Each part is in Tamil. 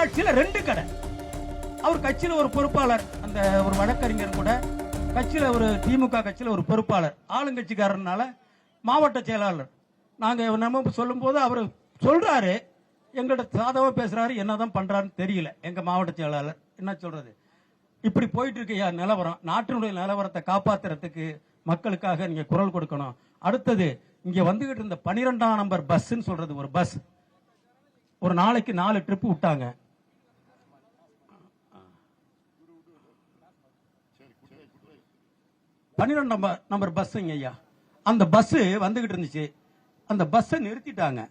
ஊராட்சியில் ரெண்டு கடை. அவர் கட்சியில் ஒரு பொறுப்பாளர் அந்த ஒரு வழக்கறிஞர் கூட. கட்சியில் ஒரு திமுக கட்சியில் ஒரு பொறுப்பாளர். ஆளுங்கட்சிக்காரனால மாவட்ட செயலாளர். நாங்கள் நம்ம சொல்லும்போது அவர் சொல்றாரு. எங்கள்ட்ட சாதவா என்ன என்னதான் பண்ணுறாருன்னு தெரியல. எங்கள் மாவட்ட செயலாளர் என்ன சொல்கிறது இப்படி போயிட்டுருக்கையா நிலவரம். நாட்டினுடைய நிலவரத்தை காப்பாற்றுறதுக்கு மக்களுக்காக நீங்கள் குரல் கொடுக்கணும். அடுத்தது இங்கே வந்துகிட்டு இருந்த பனிரெண்டாம் நம்பர் பஸ்ஸுன்னு சொல்கிறது ஒரு பஸ். ஒரு நாளைக்கு நாலு ட்ரிப்பு விட்டாங்க. பன்னிரெண்டு நம்பர் நம்பர் பஸ்ஸுங்க ஐயா. அந்த பஸ்ஸு வந்துகிட்டு இருந்துச்சு. அந்த பஸ்ஸை நிறுத்திட்டாங்க.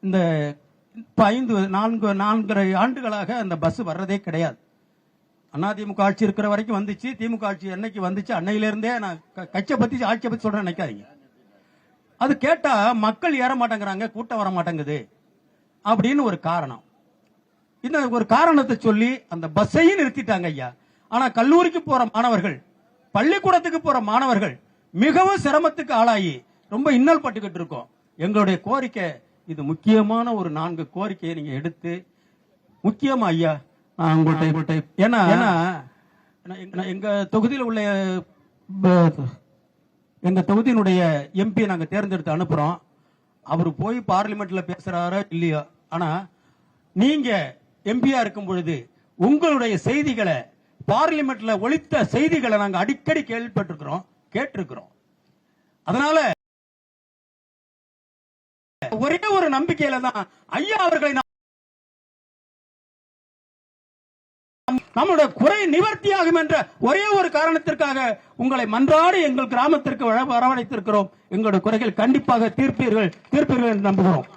இந்த இப்ப ஐந்து நான்கு நான்கரை ஆண்டுகளாக அந்த பஸ் வர்றதே கிடையாது. அதிமுக ஆட்சி இருக்கிற வரைக்கும் வந்துச்சு. திமுக ஆட்சி என்னைக்கு வந்துச்சு? அன்னையிலேருந்தே நான் க- கட்சியை பத்தி ஆட்சியை பத்தி சொல்கிறேன் நினைக்காதீங்க. அது கேட்டா மக்கள் ஏற மாட்டேங்கிறாங்க கூட்டம் வர மாட்டேங்குது அப்படின்னு ஒரு காரணம். இந்த ஒரு காரணத்தை சொல்லி அந்த பஸ்ஸையும் நிறுத்திட்டாங்க ஐயா. ஆனா கல்லூரிக்கு போற மாணவர்கள் பள்ளிக்கூடத்துக்கு போற மாணவர்கள் மிகவும் சிரமத்துக்கு ஆளாகி ரொம்ப இன்னல் பட்டுக்கிட்டு இருக்கோம். எங்களுடைய கோரிக்கை இது முக்கியமான ஒரு நான்கு கோரிக்கையை நீங்க எடுத்து முக்கியமா ஐயா? உங்கள்ட்ட ஏன்னா எங்க- தொகுதியில் உள்ள எங்க தொகுதியினுடைய எம்பி நாங்க தேர்ந்தெடுத்து அனுப்புறோம். அவர் போய் பார்லிமெண்ட்ல பேசுறாரோ இல்லையோ ஆனா நீங்க எம்பியா இருக்கும் பொழுது உங்களுடைய செய்திகளை பார்லிமெண்ட்ல ஒழித்த செய்திகளை நாங்க அடிக்கடி கேள்விப்பட்டிருக்கிறோம் கேட்டிருக்கிறோம். அதனால ஒரே ஒரு நம்பிக்கையில தான் ஐயா அவர்களை நாம் நம்முடைய குறை நிவர்த்தியாகும் என்ற ஒரே ஒரு காரணத்திற்காக உங்களை மன்றாடி எங்கள் கிராமத்திற்கு வரவழைத்திருக்கிறோம். எங்களுடைய குறைகள் கண்டிப்பாக தீர்ப்பீர்கள் தீர்ப்பீர்கள் என்று நம்புகிறோம்.